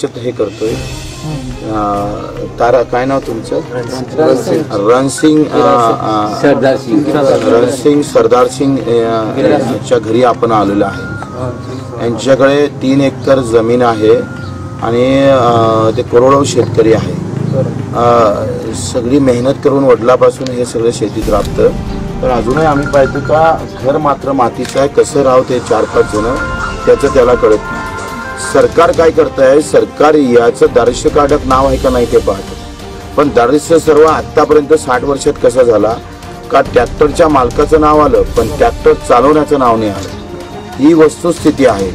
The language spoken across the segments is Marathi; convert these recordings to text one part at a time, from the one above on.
च्यात हे करतोय. तारा काय नाव तुमचं? रणसिंग. रणसिंग सरदार सिंग. यांच्या घरी आपण आलेलो आहे. यांच्याकडे तीन एकर जमीन आहे आणि ते करोडो शेतकरी आहे. सगळी मेहनत करून वडिलापासून हे सगळं शेतीत राबतं. तर अजूनही आम्ही पाहतो का घर मात्र मातीचं आहे. कसं राहावं ते चार पाच जण त्याचं त्याला कळत नाही. सरकार काय करत आहे सरकार याचं दारिश्य काढत नाव आहे का नाही ते पाहत. पण दारिश्य सर्व आतापर्यंत साठ वर्षात कसा झाला? का ट्रॅक्टरच्या मालकाचं नाव आलं पण ट्रॅक्टर चालवण्याचं नाव नाही आलं? ही वस्तुस्थिती आहे.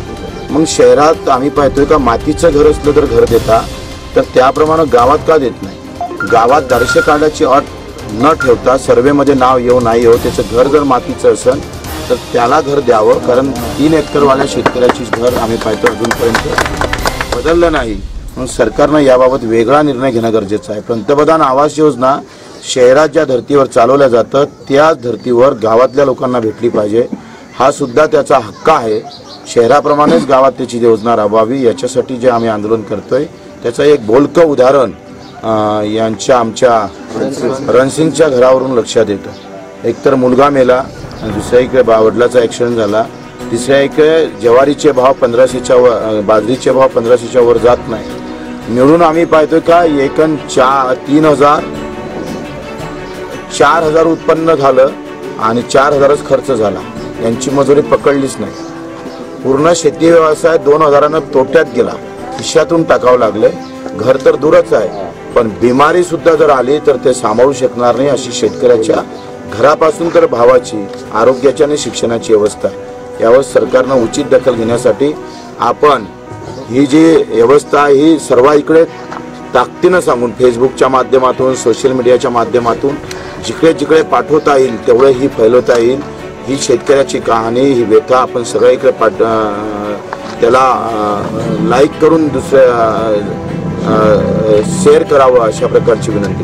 मग शहरात आम्ही पाहतोय का मातीचं घर असलं तर घर देता तर त्याप्रमाणे गावात का देत नाही? गावात दारिश्य कार्डाची अट न ठेवता सर्वेमध्ये नाव येऊ नाही येऊ त्याचं घर जर मातीचं असेल तर त्याला घर द्यावं कारण तीन एकरवाल्या शेतकऱ्याची घर आम्ही पाहतो अजूनपर्यंत बदललं नाही. म्हणून सरकारनं याबाबत वेगळा निर्णय घेणं गरजेचं आहे. पंतप्रधान आवास योजना शहरात ज्या धर्तीवर चालवल्या जातं त्याच धर्तीवर गावातल्या लोकांना भेटली पाहिजे. हा सुद्धा त्याचा हक्क आहे. शहराप्रमाणेच गावात त्याची योजना राबवावी याच्यासाठी जे आम्ही आंदोलन करतोय त्याचं एक बोलकं उदाहरण यांच्या आमच्या रणसिंगच्या घरावरून लक्षात येतं. एकतर मुलगा मेला आणि दुसऱ्या इकडे बावडलाचा ॲक्सिडेंट झाला. तिसऱ्या इकडे ज्वारीचे भाव पंधराशेच्या वर बाजरीचे भाव पंधराशेच्या वर जात नाही. मिळून आम्ही पाहतोय का एकन चार तीन हजार चार हजार उत्पन्न झालं आणि चार हजारच खर्च झाला. यांची मजुरी पकडलीच नाही. पूर्ण शेती व्यवसाय दोन हजारानं तोट्यात गेला. खिशातून टाकावं लागले. घर तर दूरच आहे. पण बिमारी सुद्धा जर आली तर ते सांभाळू शकणार नाही अशी शेतकऱ्याच्या घरापासून तर भावाची आरोग्याची आणि शिक्षणाची व्यवस्था यावर सरकारनं उचित दखल घेण्यासाठी आपण ही जी व्यवस्था आहे ही सर्व इकडे ताकदीनं सांगून फेसबुकच्या माध्यमातून सोशल मीडियाच्या माध्यमातून जिकडे जिकडे पाठवता येईल तेवढं ही फैलवता येईल. ही शेतकऱ्याची कहाणी ही व्यथा आपण सगळ्या इकडे पाठ त्याला लाईक करून दुसऱ्या शेअर करावं अशा प्रकारची विनंती.